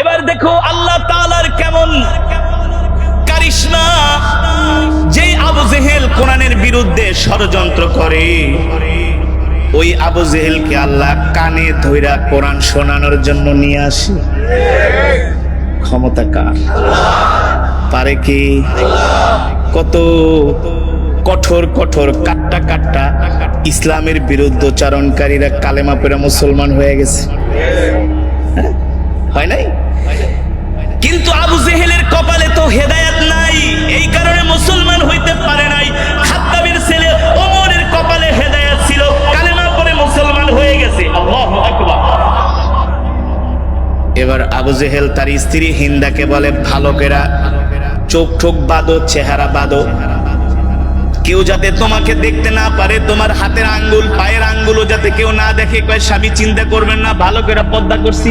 এবার দেখো আল্লাহ তাআলার কেমন কারিশমা। যে আবু জেহেল কোরআনের বিরুদ্ধে ষড়যন্ত্র করে। ওই আবু জেহেলকে আল্লাহ কানে ধইরা কোরআন শোনানোর জন্য নিয়ে আসে। ক্ষমতা কার? পারে কি? কত কঠোর কঠোর কাট্টা কাট্টা ইসলামের বিরুদ্ধচারণকারীরা কালেমা পেরা মুসলমান হয়ে গেছে। এবার আবু জেহেল তার স্ত্রী হিন্দাকে বলে ভালোকেরা চোখ ঠোক বাঁধো, চেহারা বাঁধো। কেউ যাতে তোমাকে দেখতে না পারে, তোমার হাতের আঙ্গুল, পায়ের আঙ্গুলও যাতে কেউ না দেখে, কয়, স্বামী, চিন্তা করবেন না, ভালো করে পদ্মা করছি।